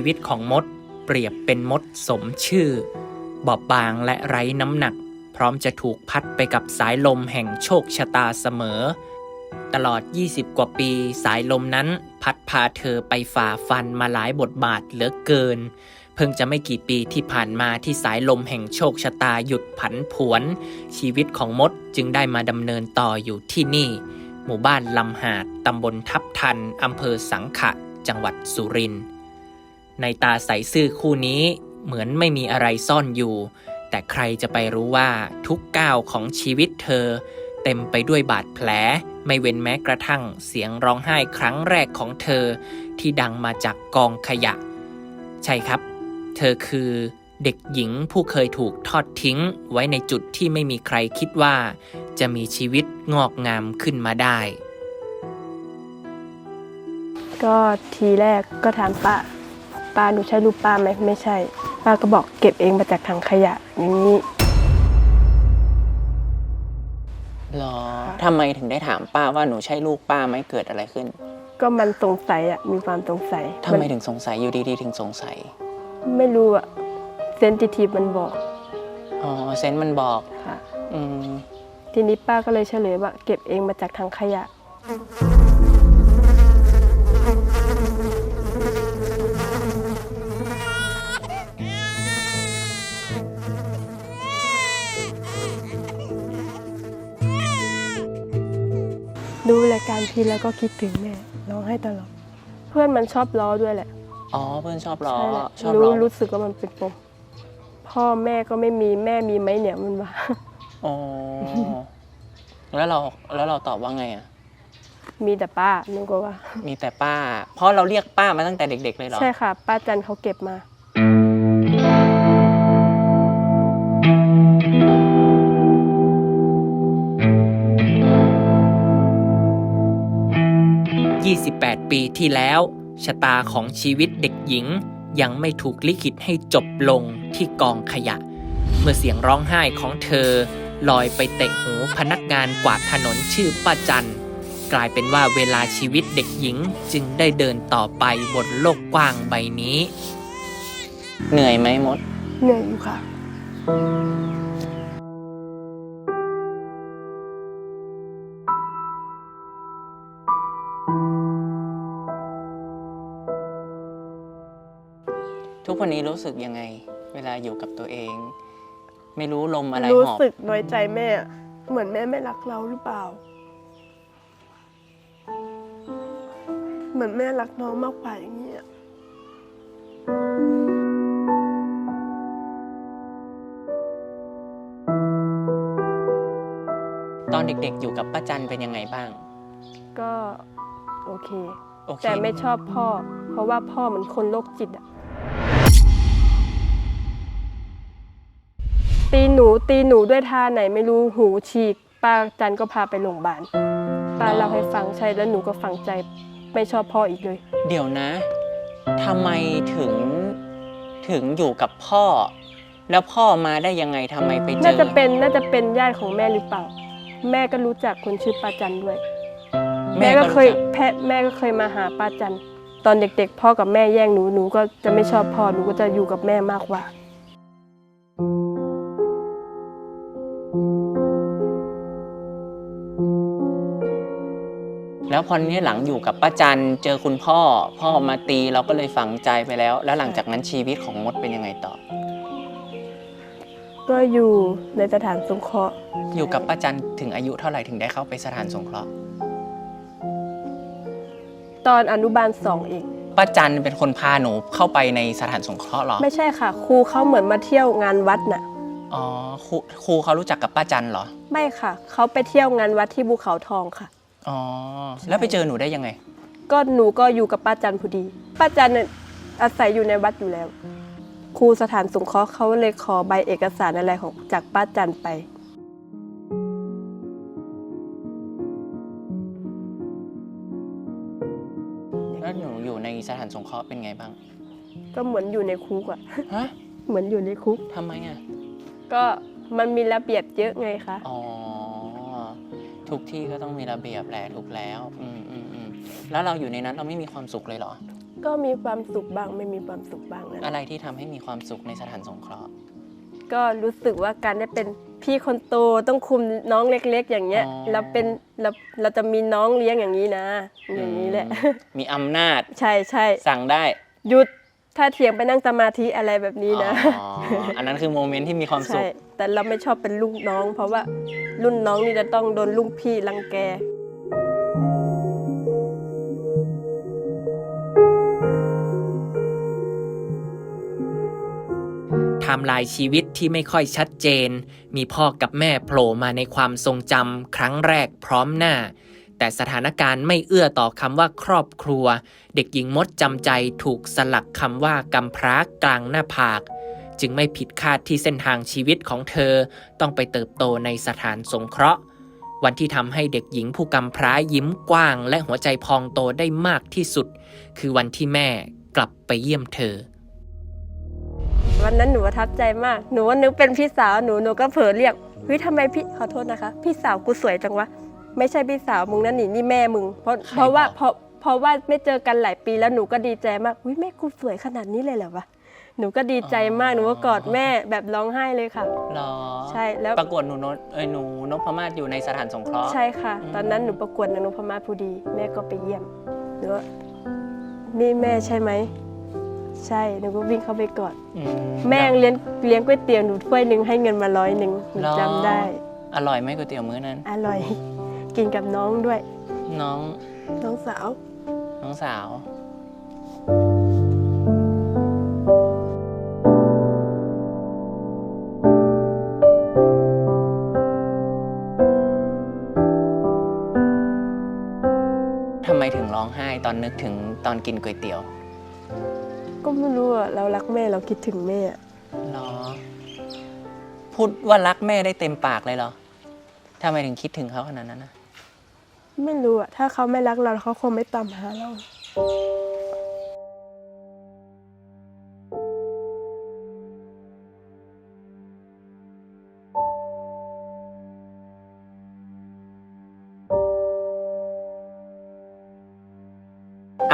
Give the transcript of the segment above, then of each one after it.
ชีวิตของมด เปรียบเป็นมดสมชื่อ บอบบางและไร้น้ำหนัก พร้อมจะถูกพัดไปกับสายลมแห่งโชคชะตาเสมอ ตลอด 20 กว่าปีสายลมนั้นพัดพาเธอไปฝ่าฟันมาหลายบทบาทเหลือเกิน เพิ่งจะไม่กี่ปีที่ผ่านมาที่สายลมแห่งโชคชะตาหยุดผันผวน ชีวิตของมดจึงได้มาดำเนินต่ออยู่ที่นี่ หมู่บ้านลำหาดตำบลทับทันอำเภอสังขะจังหวัดสุรินทร์ ในตาใสซื่อคู่นี้เหมือนไม่มีอะไรซ่อนอยู่ แต่ใครจะไปรู้ว่าทุกก้าวของชีวิตเธอ เต็มไปด้วยบาดแผล ไม่เว้นแม้กระทั่งเสียงร้องไห้ครั้งแรกของเธอ ที่ดังมาจากกองขยะ ใช่ครับ เธอคือเด็กหญิงผู้เคยถูกทอดทิ้งไว้ในจุดที่ไม่มีใครคิดว่า จะมีชีวิตงอกงามขึ้นมาได้ ก็ทีแรกก็ถามป้า ป้าหนูใช่รูปป้าไหมไม่ใช่ ป้าก็บอกเก็บเองมาจากถังขยะอย่างนี้หรอทำไมถึงได้ถามป้าว่าหนูใช่ลูกป้าไหมเกิดอะไรขึ้น ก็มันสงสัยอะมีความสงสัยทำไมนถึงสงสัยอยู่ดีๆ ถึงสงสัย ไม่รู้อะเซนติทีฟมันบอกอ๋อเซนส์มันบอกค่ะ อืมทีนี้ป้าก็เลยเฉลยว่าเก็บเองมาจากถังขยะ ดูรายการทีแล้วก็คิดถึงแม่ร้องไห้ตลอด เพื่อนมันชอบล้อด้วยแหละอ๋อเพื่อนชอบล้อใช่แหละชอบรู้ล้อรู้สึกว่ามันเป็นปมพ่อแม่ก็ไม่มีแม่มีไหมเนี่ยมันว่า อ๋อแล้วเราแล้วเราตอบว่าไงอะมีแต่ป้าหนูก็ว่า มีแต่ป้า เพราะเราเรียกป้ามาตั้งแต่เด็ก ๆ เลยเหรอ ใช่ค่ะ ป้าจันเขาเก็บมา 28 ปีที่แล้ว ชะตาของชีวิตเด็กหญิง ยังไม่ถูกลิขิตให้จบลงที่กองขยะ เมื่อเสียงร้องไห้ของเธอ ลอยไปเตะหูพนักงานกวาดถนนชื่อป้าจัน กลายเป็นว่าเวลาชีวิตเด็กหญิงจึงได้เดินต่อไปบนโลกกว้างใบนี้ เหนื่อยไหมมด เหนื่อยอยู่ค่ะ วันนี้รู้สึกยังไง เวลาอยู่กับตัวเอง ไม่รู้ลมอะไรรู้หอบ สึกน้อยใจแม่ เหมือนแม่ไม่รักเราหรือเปล่า เหมือนแม่รักน้องมากกว่าอย่างนี้ยตอนเด็กๆ อยู่กับป้าจันเป็นยังไงบ้าง ก็โอเค โอเคแต่ไม่ชอบพ่อ เพราะว่าพ่อเหมือนคนโรคจิตอะ หนูตีหนูด้วยท่าไหนไม่รู้หูฉีก ป้าจันก็พาไปโรงพยาบาลป้าเล่าให้ฟังใช่แล้วหนูก็ฝังใจไม่ชอบพ่ออีกเลย เดี๋ยวนะทำไมถึงถึงอยู่กับพ่อ แล้วพ่อมาได้ยังไงทำไมไปเจอน่าจะเป็นน่าจะเป็นญาติของแม่หรือเปล่า แม่ก็รู้จักคนชื่อป้าจันด้วย แม่ก็เคยรู้จัแพะแม่ก็เคยมาหาป้าจันตอนเด็กๆ พ่อกับแม่แย่งหนูหนูก็จะไม่ชอบพ่อหนูก็จะอยู่กับแม่มากกว่า แล้วแล้วพอนี้หลังอยู่กับป้าจันเจอคุณพ่อ พ่อมาตีเราก็เลยฝังใจไปแล้ว แล้วหลังจากนั้นชีวิตของมดเป็นยังไงต่อ ก็อยู่ในสถานสงเคราะห์อยู่กับป้าจันถึงอายุเท่าไหร่ถึงได้เข้าไปสถานสงเคราะห์ตอนอนุบาลสองเองป้าจันเป็นคนพาหนูเข้าไปในสถานสงเคราะห์เหรอไม่ใช่ค่ะ ครูเขาเหมือนมาเที่ยวงานวัดน่ะ อ๋อครูครูเขารู้จักกับป้าจันเหรอ ไม่ค่ะ เขาไปเที่ยวงานวัดที่ภูเขาทองค่ะ อ๋อ แล้วไปเจอหนูได้ยังไง ก็หนูก็อยู่กับป้าจันพอดี ป้าจันเนี่ยอาศัยอยู่ในวัดอยู่แล้ว ครูสถานสงเคราะห์เขาเลยขอใบเอกสารอะไรของจากป้าจันไป แล้วหนูอยู่ในสถานสงเคราะห์เป็นไงบ้าง ก็เหมือนอยู่ในคุกอะ ฮะเหมือนอยู่ในคุก ทำไมอะ ก็มันมีระเบียบเยอะไงคะ อ๋อ ทุกที่ก็ต้องมีระเบียบแหละถูกแล้วอืมอืมอืมแล้วเราอยู่ในนั้นเราไม่มีความสุขเลยเหรอ ก็มีความสุขบ้างไม่มีความสุขบ้างนะอะไรที่ทำให้มีความสุขในสถานสงเคราะห์ ก็รู้สึกว่าการได้เป็นพี่คนโตต้องคุมน้องเล็ก ๆ อย่างเงี้ยอ๋อ เราเป็นเราเราจะมีน้องเลี้ยงอย่างนี้นะ อย่างนี้แหละ อืมมีอำนาจใช่ใช่สั่งได้หยุดถ้าเถียงไปนั่งสมาธิอะไรแบบนี้นะ อ๋ออันนั้นคือโมเมนต์ที่มีความสุใช่ข แต่เราไม่ชอบเป็นลูกน้อง เพราะว่ารุ่นน้องนี่จะต้องโดนลูกพี่รังแกไทม์ไลน์ชีวิตที่ไม่ค่อยชัดเจน มีพ่อกับแม่โผล่มาในความทรงจำครั้งแรกพร้อมหน้า แต่สถานการณ์ไม่เอื้อต่อคำว่าครอบครัว เด็กหญิงมดจำใจถูกสลักคำว่ากำพร้ากลางหน้าผาก จึงไม่ผิดคาดที่เส้นทางชีวิตของเธอต้องไปเติบโตในสถานสงเคราะห์ วันที่ทำให้เด็กหญิงผู้กำพร้ายิ้มกว้าง และหัวใจพองโตได้มากที่สุด คือวันที่แม่กลับไปเยี่ยมเธอ วันนั้นหนูประทับใจมาก หนูว่านึกเป็นพี่สาวหนูหนูก็เผลอเรียกเฮ้ยทำไมพี่ขอโทษนะคะ พี่สาวกูสวยจังวะไม่ใช่พี่สาวมึงนั่นนี่นี่แม่มึง เพราะใครเพราะว่าบอกเพราะเพราะว่าไม่เจอกันหลายปีแล้วหนูก็ดีใจมากอุ้ยแม่กูสวยขนาดนี้เลยเหรอวะ หนูก็ดีใจมากหนูก็กอดแม่แบบร้องไห้เลยค่ะเหรอใช่แล้ว ประกวดหนูนเอ้ยหนูนพมาศอยู่ในสถานสงเคราะห์ ใช่ค่ะ อืม ตอนนั้นหนูประกวดนนุพมาศพอดี แม่ก็ไปเยี่ยมหนูว่านี่แม่ใช่ไหม ใช่หนูก็วิ่งเข้าไปกอด อืแม่ยังเลี้ยงเลี้ยงก๋วยเตี๋ยวหนูถ้วยหนึ่งให้เงินมาร้อยหนึ่งหนูเหรอจำได้ อร่อยไหมก๋วยเตี๋ยวมื้อนั้น อร่อย กินกับน้องด้วย น้องน้องสาว น้องสาว องไห้ตอนนึกถึงตอนกินก๋วยเตี๋ยวก็ไม่รู้อะเรารักแม่เราคิดถึงแม่อะเหรอ พูดว่ารักแม่ได้เต็มปากเลยเหรอทำไมถึงคิดถึงเขาขนาดนั้นนะ ไม่รู้อะถ้าเขาไม่รักเราเขาคงไม่ตามหาเรา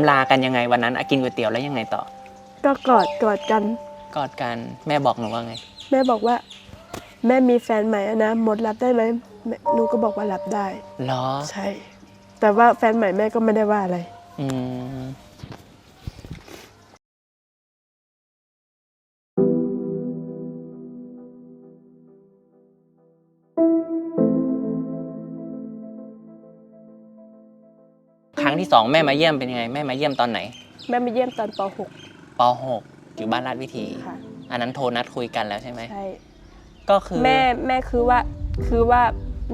ำลากันยังไงวันนั้นอะกินก๋วยเตี๋ยวแล้วยังไงต่อ ก็กอดกอดกัน กอดกันแม่บอกหนูว่าไง แม่บอกว่า แม่มีแฟนใหม่อะนะหมดรับได้ไหมแม่หนูก็บอกว่ารับได้ เหรอ ใช่ แต่ว่าแฟนใหม่แม่ก็ไม่ได้ว่าอะไร อืม ที่สองแม่มาเยี่ยมเป็นยังไงแม่มาเยี่ยมตอนไหนแม่มาเยี่ยมตอนป ป .6 อยู่บ้านราชวิถี .6 ค่ะอันนั้นโทรนัดคุยกันแล้วใช่ไหมใช่ก็คือแม่แม่คือว่าคือว่า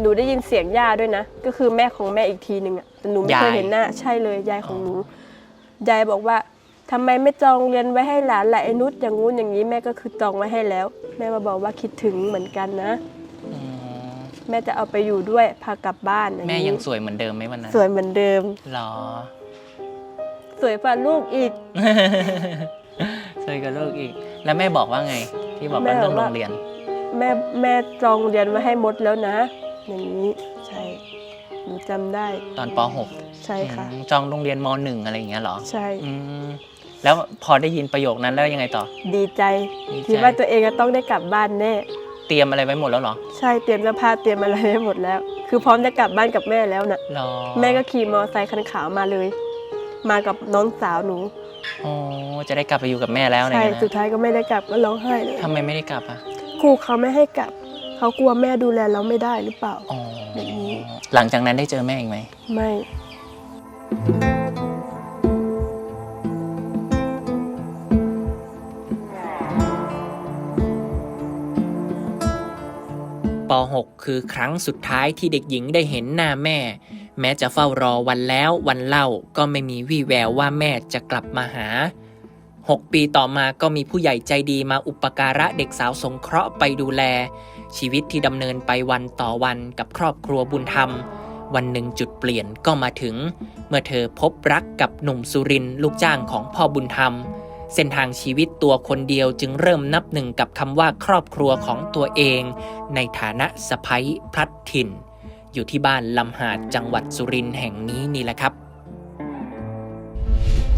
หนูได้ยินเสียงย่าด้วยนะ ก็คือแม่ของแม่อีกทีหนึ่งอะแต่หนูไม่เคยเห็นหน้าใช่เลยยายของหนูยายบอกว่าทำไมไม่จองเรียนไว้ให้หลานล่ะไอ้นุชอย่างงู้นอย่างนี้แม่ก็คือจองไว้ให้แล้ว แม่มาบอกว่าคิดถึงเหมือนกันนะอืม แม่จะเอาไปอยู่ด้วยพากลับบ้านอแม่นี้ยังสวยเหมือนเดิมไหมวันนั้นสวยเหมือนเดิม หรอ สวยกว่าลูกอีก สวยกับลูกอีก แล้วแม่บอกว่าไง ที่บอกว่าแม่เรื่องบอกโรว่า งเรียน แม่แม่จองเรียนไว้ให้มดแล้วนะ อย่างนี้ใช่หนูจำได้ตอนป .6 ใช่ค่ะจองโรงเรียนม .1 อะไรอย่างเงี้ยเหรอใช่ อืมแล้วพอได้ยินประโยคนั้นแล้วยังไงต่อ ดีใจดีใจคิดว่าตัวเองจะต้องได้กลับบ้านแน่ เตรียมอะไรไว้หมดแล้วเหรอใช่เตรียมเสื้อผ้าเตรียมอะไรไว้หมดแล้ว คือพร้อมจะกลับบ้านกับแม่แล้วน่ะรอแม่ก็ขี่มอเตอร์ไซค์คันขาวมาเลย มากับน้องสาวหนูอ๋อจะได้กลับไปอยู่กับแม่แล้วอะไรใช่เงี้ยสุดนะท้ายก็ไม่ได้กลับก็ร้องไห้เลยทำไมไม่ได้กลับอะครูเขาไม่ให้กลับเขากลัวแม่ดูแลเราไม่ได้หรือเปล่าอ๋อแบบนี้หลังจากนั้นได้เจอแม่อีกไหมไม่ ป .6 คือครั้งสุดท้ายที่เด็กหญิงได้เห็นหน้าแม่ แม้จะเฝ้ารอวันแล้ววันเล่าก็ไม่มีวี่แววว่าแม่จะกลับมาหา 6 ปีต่อมาก็มีผู้ใหญ่ใจดีมาอุปการะเด็กสาวสงเคราะห์ไปดูแล ชีวิตที่ดำเนินไปวันต่อวันกับครอบครัวบุญธรรม วันหนึ่งจุดเปลี่ยนก็มาถึง เมื่อเธอพบรักกับหนุ่มสุรินทร์ลูกจ้างของพ่อบุญธรรมเส้นทางชีวิตตัวคนเดียวจึงเริ่มนับหนึ่งกับคำว่าครอบครัวของตัวเอง ในฐานะสะพ้ยพลัดถิ่น อยู่ที่บ้านลำหาดจังหวัดสุรินทร์แห่งนี้นี่แหละครับ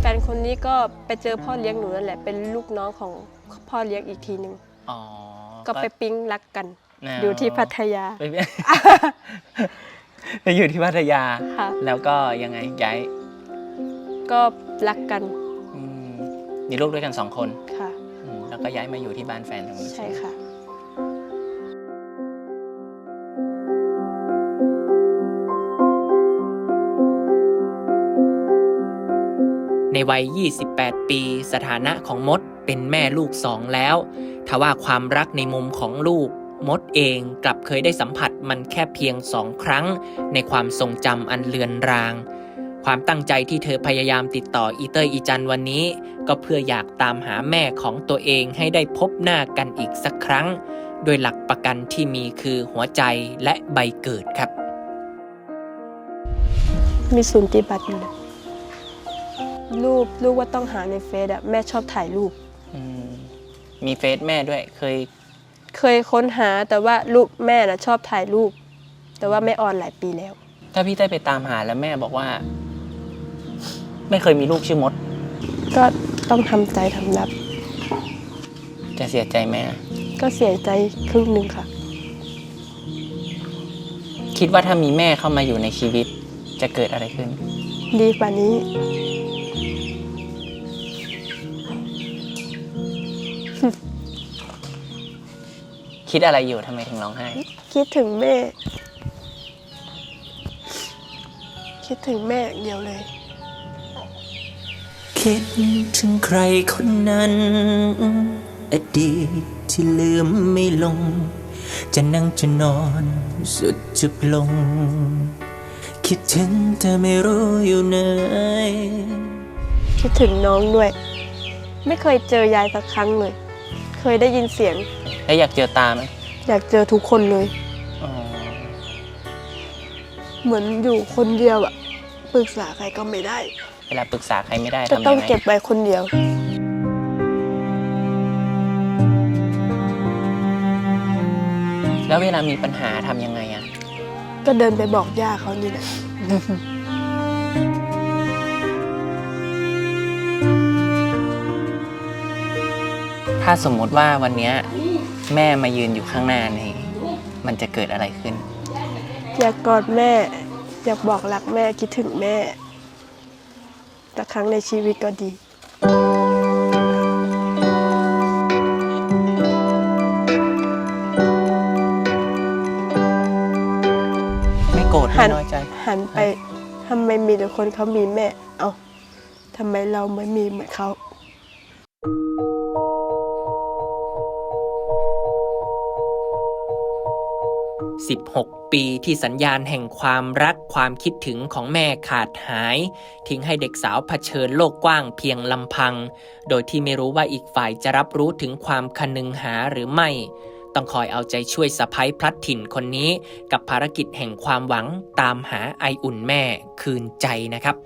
แฟนคนนี้ก็ไปเจอพ่อเลี้ยงหนูนั่นแหละเป็นลูกน้องของพ่อเลี้ยงอีกทีหนึ่งอ๋อก็ไปปิ๊งรักกันแนวอยู่ที่พัทยาไปไปอยู่ที่พัทยาค่ะแล้วก็ยังไงย้ายก็รักกันอืม มีลูกด้วยกันสองคนค่ะอืมแล้วก็ย้ายมาอยู่ที่บ้านแฟนตรงนี้ใช่ค่ะ ในวัย 28 ปี สถานะของมดเป็นแม่ลูกสองแล้วทว่าความรักในมุมของลูก มดเองกลับเคยได้สัมผัสมันแค่เพียงสองครั้ง ในความทรงจำอันเลือนราง ความตั้งใจที่เธอพยายามติดต่ออีเตอร์อีจันวันนี้ ก็เพื่ออยากตามหาแม่ของตัวเองให้ได้พบหน้ากันอีกสักครั้ง โดยหลักประกันที่มีคือหัวใจและใบเกิดครับ มีศูนย์ปฏิบัติอยู่นะรูปรูปว่าต้องหาในเฟซอะแม่ชอบถ่ายรูป อืมมีเฟซแม่ด้วย เคย เคยค้นหาแต่ว่ารูปแม่น่ะชอบถ่ายรูป แต่ว่าไม่ออนหลายปีแล้ว ถ้าพี่ได้ไปตามหาแล้วแม่บอกว่า ไม่เคยมีลูกชื่อมด ก็ต้องทำใจทำรับ จะเสียใจไหมอะก็เสียใจครึ่งหนึ่งค่ะ คิดว่าถ้ามีแม่เข้ามาอยู่ในชีวิต จะเกิดอะไรขึ้น ดีกว่านี้ คิดอะไรอยู่ทำไมถึงร้องไห้ คิดถึงแม่ คิดถึงแม่อย่างเดียวเลย คิดถึงใครคนนั้น อดีตที่ลืมไม่ลง จะนั่งจะนอนสุดจุกลง คิดถึงแต่ไม่รู้อยู่ไหนคิดถึงน้องด้วย ไม่เคยเจอยายสักครั้งเลย เคยได้ยินเสียง แล้วอยากเจอตาไหมอยากเจอทุกคนเลยอ๋อเหมือนอยู่คนเดียวอะปรึกษาใครก็ไม่ได้ เวลาปรึกษาใครไม่ได้จะทำต้ยัองงไงเก็บไว้คนเดียว แล้วเวลามีปัญหาทำยังไงอะก็เดินไปบอกย่าเขานี่แหละถ้าสมมติว่าวันเนี้ยแม่มายืนอยู่ข้างหน้านี่มันจะเกิดอะไรขึ้น อยากกอดแม่ อยากบอกรักแม่คิดถึงแม่ สักครั้งในชีวิตก็ดีไม่โกรธหัไม่นน้อยใจ หันไปทำไมมีแต่คนเขามีแม่ เอาทำไมเราไม่มีเหมือนเขา 16 ปีที่สัญญาณแห่งความรักความคิดถึงของแม่ขาดหาย ทิ้งให้เด็กสาวเผชิญโลกกว้างเพียงลำพัง โดยที่ไม่รู้ว่าอีกฝ่ายจะรับรู้ถึงความคนึงหาหรือไม่ ต้องคอยเอาใจช่วยสะพ้ยพลัดถิ่นคนนี้ กับภารกิจแห่งความหวังตามหาไออุ่นแม่คืนใจนะครับ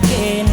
ก